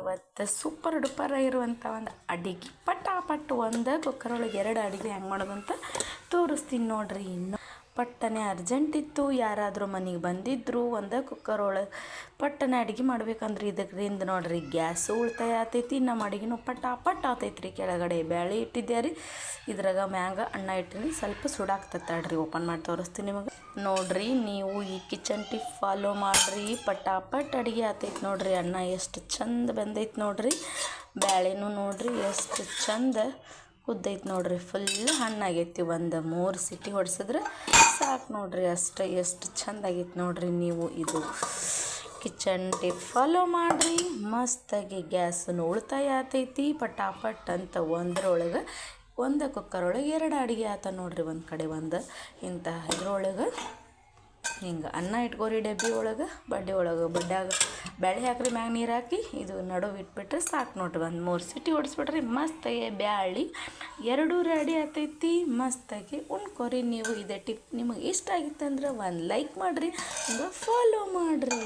ಇವತ್ತು ಸೂಪರ್ ಡುಪರ್ ಇರುವಂಥ ಒಂದು ಅಡಿಗೆ. ಪಟಾಪಟ್ ಒಂದು ಕುಕ್ಕರ್ ಒಳಗೆ ಎರಡು ಅಡಿಗೆ ಹೆಂಗೆ ಮಾಡೋದು ಅಂತ ತೋರಿಸ್ತೀನಿ ನೋಡಿರಿ ಇನ್ನು. ಪಟ್ಟನೆ ಅರ್ಜೆಂಟ್ ಇತ್ತು. ಯಾರಾದರೂ ಮನೆಗೆ ಬಂದಿದ್ರು, ಒಂದು ಕುಕ್ಕರ್ ಒಳಗೆ ಪಟ್ಟನೆ ಅಡುಗೆ ಮಾಡ್ಬೇಕಂದ್ರೆ ಇದಕ್ಕಿಂದ ನೋಡ್ರಿ ಗ್ಯಾಸು ಉಳಿತಾಯ ಆತೈತಿ. ನಮ್ಮ ಅಡುಗೆನೂ ಪಟಾಪಟ್ ಆತೈತಿ ರೀ ಕೆಳಗಡೆ ಬ್ಯಾಳಿ ಇಟ್ಟಿದ್ದೆ ರೀ ಇದ್ರಾಗ ಮ್ಯಾಗ ಅನ್ನ ಇಟ್ಟಿನಿ. ಸ್ವಲ್ಪ ಸುಡಾಕ್ತತ್ತಾಡ್ರಿ ಓಪನ್ ಮಾಡಿ ತೋರಿಸ್ತೀನಿ ನಿಮಗೆ. ನೋಡ್ರಿ, ನೀವು ಈ ಕಿಚನ್ ಟಿಪ್ ಫಾಲೋ ಮಾಡ್ರಿ. ಪಟಾಪಟ್ ಅಡುಗೆ ಆತೈತಿ ನೋಡ್ರಿ. ಅನ್ನ ಎಷ್ಟು ಚಂದ ಬಂದೈತಿ ನೋಡ್ರಿ. ಬ್ಯಾಳೆನೂ ನೋಡ್ರಿ, ಎಷ್ಟು ಚಂದ ಕುದ್ದೈತಿ ನೋಡ್ರಿ ಫುಲ್ ಹಣ್ಣಾಗೈತಿ ಒಂದು ಮೂರು ಸಿಟಿ ಹೊಡ್ಸಿದ್ರೆ ಸಾಕು ನೋಡ್ರಿ ಅಷ್ಟು, ಎಷ್ಟು ಚಂದ ಆಗೈತಿ ನೋಡ್ರಿ ನೀವು ಇದು. ಕಿಚನ್ ಟಿಪ್ ಫಾಲೋ ಮಾಡಿರಿ, ಮಸ್ತಾಗಿ ಗ್ಯಾಸನ್ನು ಉಳಿತಾಯ ಆತೈತಿ, ಪಟಾಪಟ್ ಅಂತ ಒಂದರೊಳಗೆ, ಒಂದು ಕುಕ್ಕರ್ ಒಳಗೆ ಎರಡು ಅಡುಗೆ ಆತ ನೋಡ್ರಿ ಒಂದು ಕಡೆ ಒಂದು. ಇಂತಹ ಇದ್ರೊಳಗೆ ಹಿಂಗೆ ಅನ್ನ ಇಟ್ಕೋರಿ ಡಬ್ಬಿ ಒಳಗೆ, ಬಡ್ಡೆ ಒಳಗೆ. ಬಡ್ಡ್ಯಾಗ ಬ್ಯಾಳೆ ಹಾಕ್ರಿ ಮ್ಯಾಗ ನೀರು ಹಾಕಿ, ಇದು ನಡುವೆ ಇಟ್ಬಿಟ್ರೆ ಸಾಕು ನೋಡ್ರಿ ಒಂದು ಮೂರು ಸಿಟಿ ಹೊಡಿಸ್ಬಿಟ್ರಿ ಮಸ್ತಾಗಿ ಬ್ಯಾಳಿ. ಎರಡೂ ರೆಡಿ ಆಗ್ತೈತಿ ಮಸ್ತಾಗಿ ಉಣ್ಕೋರಿ ನೀವು. ಇದೇ ಟಿಪ್ ನಿಮಗೆ ಇಷ್ಟ ಆಗಿತ್ತಂದ್ರೆ ಒಂದು ಲೈಕ್ ಮಾಡಿರಿ ಹಂಗೆ ಫಾಲೋ ಮಾಡಿರಿ.